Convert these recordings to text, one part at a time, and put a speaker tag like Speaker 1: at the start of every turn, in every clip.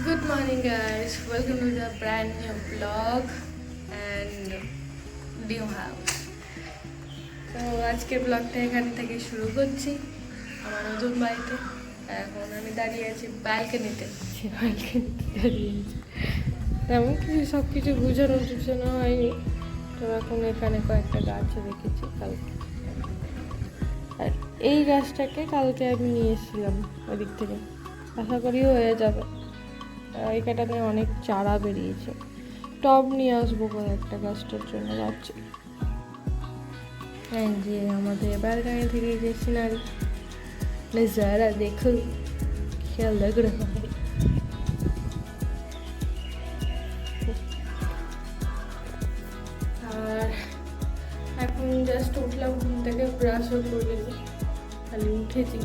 Speaker 1: Good morning, guys. Welcome to the brand new vlog and new house. তো আজকের ব্লগটা এখান থেকে শুরু করছি আমার নতুন বাড়িতে। এখন আমি দাঁড়িয়ে আছি ব্যালকনিতে ব্যালকনিতে দাঁড়িয়ে আছি তেমন কিছু সব কিছু গুছানো টুছানো হয়নি। তো এখন এখানে কয়েকটা গাছ রেখেছি কালকে। আর এই গাছটাকে কালকে আমি নিয়ে এসেছিলাম ওদিক থেকে। আশা করি হয়ে যাবে। আহ, এখানটাতে অনেক চারা বেরিয়েছে টব নিয়ে আসবো কোনো একটা গাছটার জন্য ভাবছি হ্যাঁ যে আমাদের ব্যালকানি থেকে যে সিনারি नज़ारा देखो क्या लग रहा है আর এখন জাস্ট উঠলাম ঘুম থেকে ব্রাশও করিনি খালি উঠেছি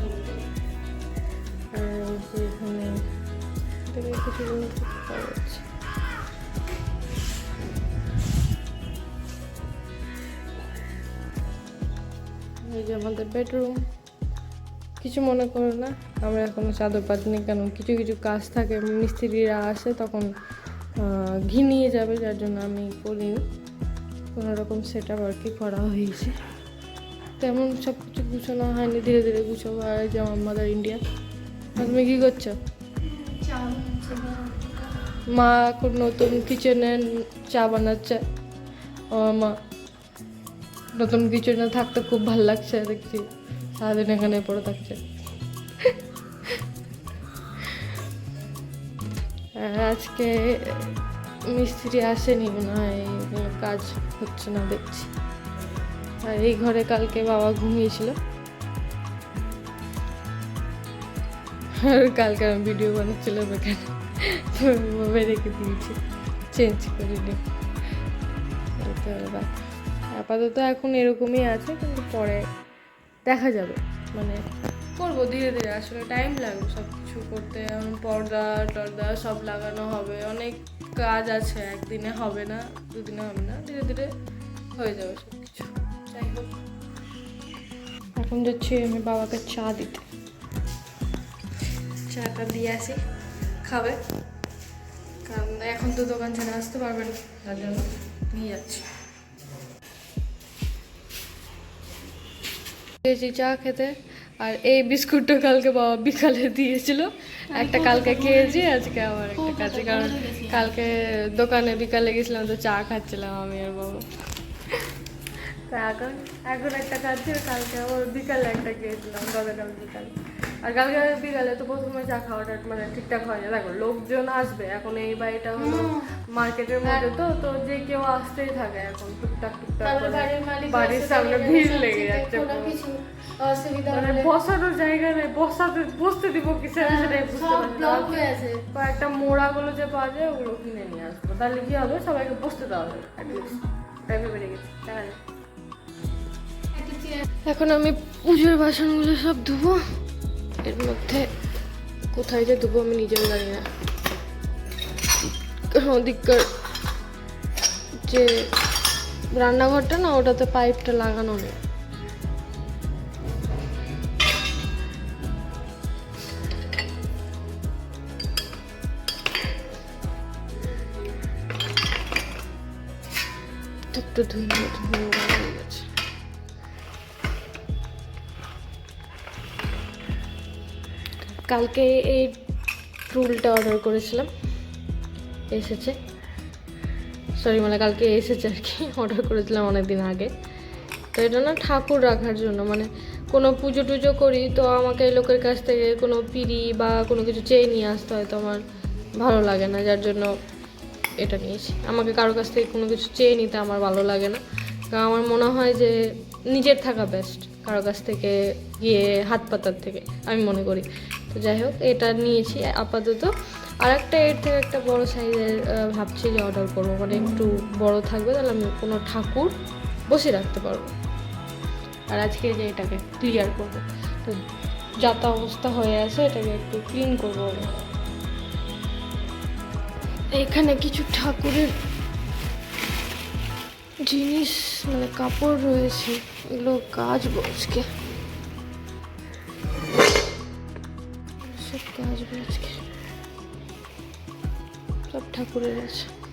Speaker 1: এই যে আমাদের বেডরুম কিছু মনে করো না, আমরা এখনও চাদর পাতিনি কেন কিছু কিছু কাজ থাকে, মিস্ত্রিরা আসে তখন ঘি নিয়ে যাবে, যার জন্য আমি করিনি। কোনো রকম সেট আপ আর কি করা হয়েছে। তেমন সব কিছু গুছানো হয়নি, ধীরে ধীরে গুছাবো। আর এই যে আমার মাদার ইন্ডিয়া তুমি কী করছ? মা এখন নতুন কিচেনে চা বানাচ্ছে। আমার মা নতুন কিছু না থাকতে খুব ভালো লাগছে, দেখছি সারাদিন এখানে পড়ে থাকছে। আজকে মিস্ত্রি আসেনি মনে হয় কাজ হচ্ছে না দেখছি। আর এই ঘরে কালকে বাবা ঘুমিয়েছিল। আর কালকে আমি ভিডিও বানাচ্ছিলাম এখানে ভাবে রেখে দিয়েছি, চেঞ্জ করিনি তো এবার আপাতত এখন এরকমই আছে, কিন্তু পরে দেখা যাবে। মানে করব ধীরে ধীরে, আসলে টাইম লাগবে সব কিছু করতে। যেমন পর্দা টর্দা সব লাগানো হবে, অনেক কাজ আছে, একদিনে হবে না, দুদিনে হবে না, ধীরে ধীরে হয়ে যাবে সব কিছু যাই হোক। এখন যাচ্ছি আমি বাবাকে চা দিতে। চাটা দিয়ে আসি, খাবে। কারণ এখন তো দোকান ছেড়ে আসতে পারবেন তার জন্য নিয়ে যাচ্ছি। গেছি চা খেতে। আর এই বিস্কুটটা কালকে বাবা বিকালে দিয়েছিল। একটা কালকে খেয়েছি, আজকে আবার একটা কাছে কারণ কালকে দোকানে বিকালে গেছিলাম তো চা খাচ্ছিলাম আমি আর বাবা। এখন এখন একটা খাচ্ছি, কালকে আবার বিকালে একটা খেয়েছিলাম, গতকাল বিকালে। আর কালকে বিকালে তো প্রথমে চা খাওয়াটা মানে ঠিকঠাক হয় না। দেখো লোকজন আসবে এখন এই বাড়িটা হলো মার্কেটের মধ্যে তো তো যে কেউ আসতেই থাকে এখন টুকটাক টুকটাক
Speaker 2: বাড়ির
Speaker 1: সামনে ভিড় লেগে যাচ্ছে মানে বসানোর জায়গা নেই বসাতে বসতে দিব কিসে সেটাই বুঝতে পারছি না।
Speaker 2: ব্লক হয়ে
Speaker 1: কয়েকটা মোড়াগুলো যে পাওয়া যায় ওগুলো কিনে নিয়ে আসব। তাহলে কি হবে? সবাইকে বসতে দেওয়া হবে। টাইমে বেড়ে গেছে তাহলে। এখন আমি পুজোর বাসনগুলো সব ধুবো। এর মধ্যে কোথায় যে ধুবো আমি নিজেও জানি না। ওদিককার যে রান্নাঘরটা না, ওটাতে পাইপটা লাগানো নেই। একটু ধুয়ে ধুয়ে কালকে এই টুলটা অর্ডার করেছিলাম। এসেছে। সরি মানে কালকে এসেছে আর কি। অর্ডার করেছিলাম অনেক দিন আগে। তো এটা না ঠাকুর রাখার জন্য মানে কোনো পুজো টুজো করি তো আমাকে এই লোকের কাছ থেকে কোনো পিড়ি বা কোনো কিছু চেয়ে নিয়ে আসতে হয় তো আমার ভালো লাগে না, যার জন্য এটা নিয়েছি। আমাকে কারও কাছ থেকে কোনো কিছু চেয়ে নিতে আমার ভালো লাগে না। কারণ আমার মনে হয় যে নিজের থাকা বেস্ট কারও কাছ থেকে গিয়ে হাত পাতার থেকে, আমি মনে করি। তো যাই হোক, এটা নিয়েছি আপাতত। আর একটা এর থেকে একটা বড় সাইজের ভাবছি যে অর্ডার করব। মানে একটু বড় থাকবে, তাহলে আমি কোনো ঠাকুর বসে রাখতে পারব। আর আজকে যে এটাকে ক্লিয়ার করব। তো যাতা অবস্থা হয়ে আছে, এটাকে একটু ক্লিন করব এখানে কিছু ঠাকুরের জিনিস মানে কাপড় রয়েছে। এগুলো কাজ আজকে। থেকে আসবে আজকে। সব ঠাকুরের আছে।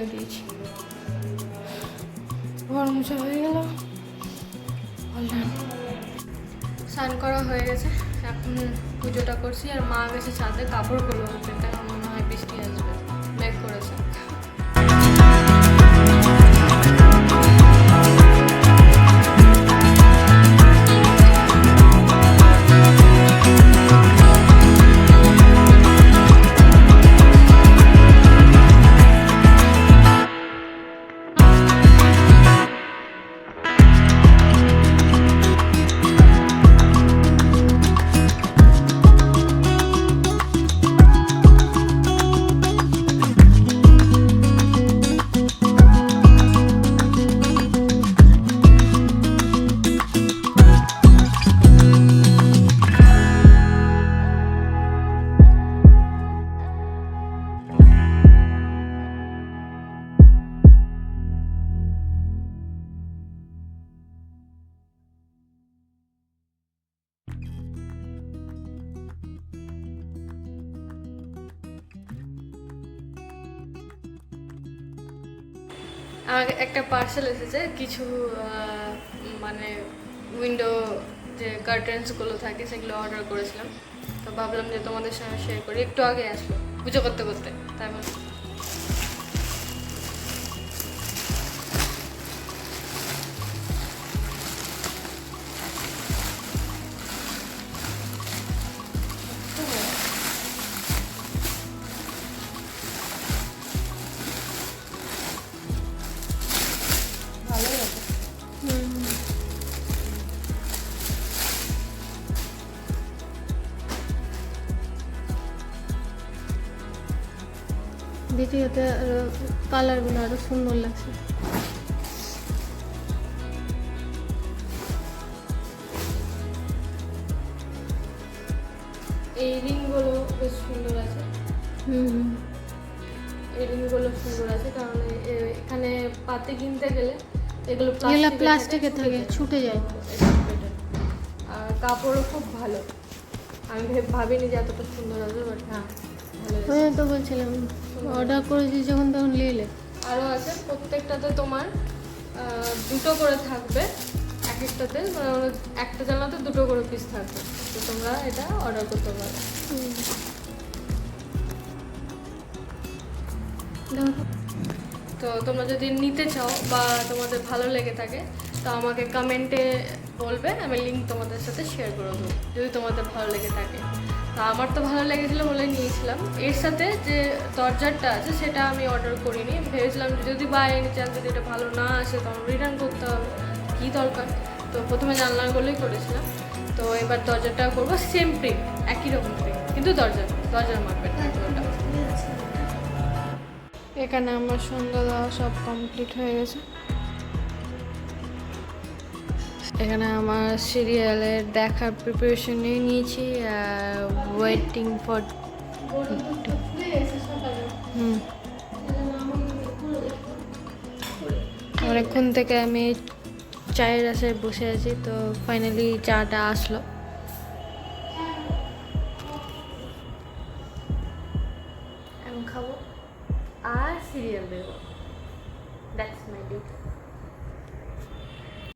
Speaker 1: ফেলে দিয়েছি। ঘর মোছা হয়ে গেল। স্নান করা হয়ে গেছে। এখন পুজোটা করছি। আর মা গেছে ছাদে কাপড় কাপড়গুলো কারণ মনে হয় বৃষ্টি আসবে। ব্যাগ করেছে। আমার একটা পার্সেল এসেছে, কিছু মানে উইন্ডো যে কার্টেন্সগুলো থাকে, সেগুলো অর্ডার করেছিলাম। তো ভাবলাম যে তোমাদের সঙ্গে শেয়ার করি। একটু আগে আসলো, পুজো করতে করতে, তাই বলে।
Speaker 3: ভিডিওতে কালারগুলো আরও সুন্দর লাগছে।
Speaker 1: এই রিংগুলো বেশ সুন্দর আছে।
Speaker 3: হুম
Speaker 1: এই রিংগুলো সুন্দর আছে কারণ এখানে পাতে কিনতে গেলে এগুলো প্লাস্টিকের
Speaker 3: থাকে
Speaker 1: ছুটে
Speaker 3: যায়।
Speaker 1: আর কাপড়ও খুব ভালো। আমি ভেব- ভাবিনি যে এতটা সুন্দর হবে বাট হ্যাঁ ভালো
Speaker 3: তো বলছিলাম। অর্ডার করেছি যখন তখন নিলে
Speaker 1: আরও আছে, প্রত্যেকটাতে তোমার দুটো করে থাকবে। এক একটাতে একটা জানলাতে দুটো করে পিস থাকবে। তো তোমরা এটা অর্ডার করতে পারো। তো তোমরা যদি নিতে চাও বা তোমাদের ভালো লেগে থাকে, তো আমাকে কমেন্টে বলবে, আমি লিঙ্ক তোমাদের সাথে শেয়ার করে দেবো, যদি তোমাদের ভালো লেগে থাকে। তো আমার তো ভালো লেগেছিলো বলে নিয়েছিলাম। এর সাথে যে দরজারটা আছে সেটা আমি অর্ডার করিনি। ভেবেছিলাম যদি বাই এনি চান্স যদি এটা ভালো না আসে তখন রিটার্ন করতে হবে। কী দরকার? তো প্রথমে জানলাগুলোই করেছিলাম। তো এবার দরজাটা করব। সেম প্রিন্ট একই রকম প্রিন্ট কিন্তু দরজা দরজার মাপের থাকবে ওটা। এখানে আমার সন্ধ্যা দেওয়া সব কমপ্লিট হয়ে গেছে। এখানে আমার সিরিয়ালের দেখার প্রিপারেশন নিয়ে নিয়েছি ওয়েটিং ফর হুম। অনেকক্ষণ থেকে আমি চায়ের আশায় বসে আছি, তো ফাইনালি চাটা আসলো।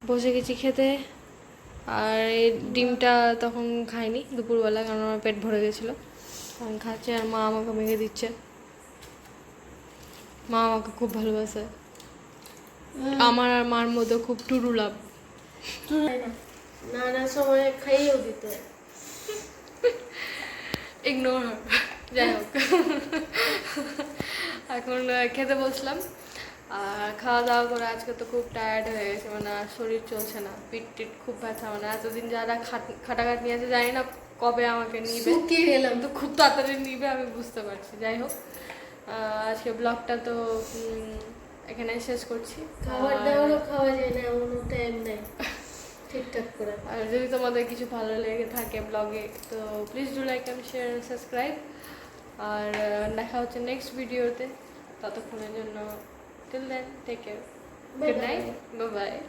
Speaker 1: বসে গেছি খেতে। আর এই ডিমটা তখন খাইনি দুপুরবেলা কারণ আমার পেট ভরে গেছিল। আমি খাচ্ছে আর মা আমাকে মেখে দিচ্ছে। মা আমাকে খুব ভালোবাসে। আমার আর মার মধ্যে খুব টুরু লাভ।
Speaker 3: নানা সময় খাইয়েও দিতে।
Speaker 1: ইগনোর যাই হোক। এখন খেতে বসলাম। আর খাওয়া দাওয়া করে আজকে তো খুব টায়ার্ড হয়ে গেছে মানে আর শরীর চলছে না পিঠ টিট খুব ব্যথা মানে এতদিন যারা খাট- খাটাখাটনি আছে জানি না কবে আমাকে নিবে।
Speaker 3: গেলাম।
Speaker 1: তো খুব তাড়াতাড়ি নিবে আমি বুঝতে পারছি যাই হোক। আজকে ব্লগটা তো এখানে শেষ করছি।
Speaker 3: খাবার দাবারও খাওয়া যায় না এমন টাইম নেই। ঠিকঠাক করে।
Speaker 1: আর যদি তোমাদের কিছু ভালো লেগে থাকে ব্লগে তো please do like and share subscribe আর দেখা হচ্ছে নেক্সট ভিডিওতে ততক্ষণের জন্য Till then, take care.
Speaker 3: Bye Good
Speaker 1: night. Bye bye.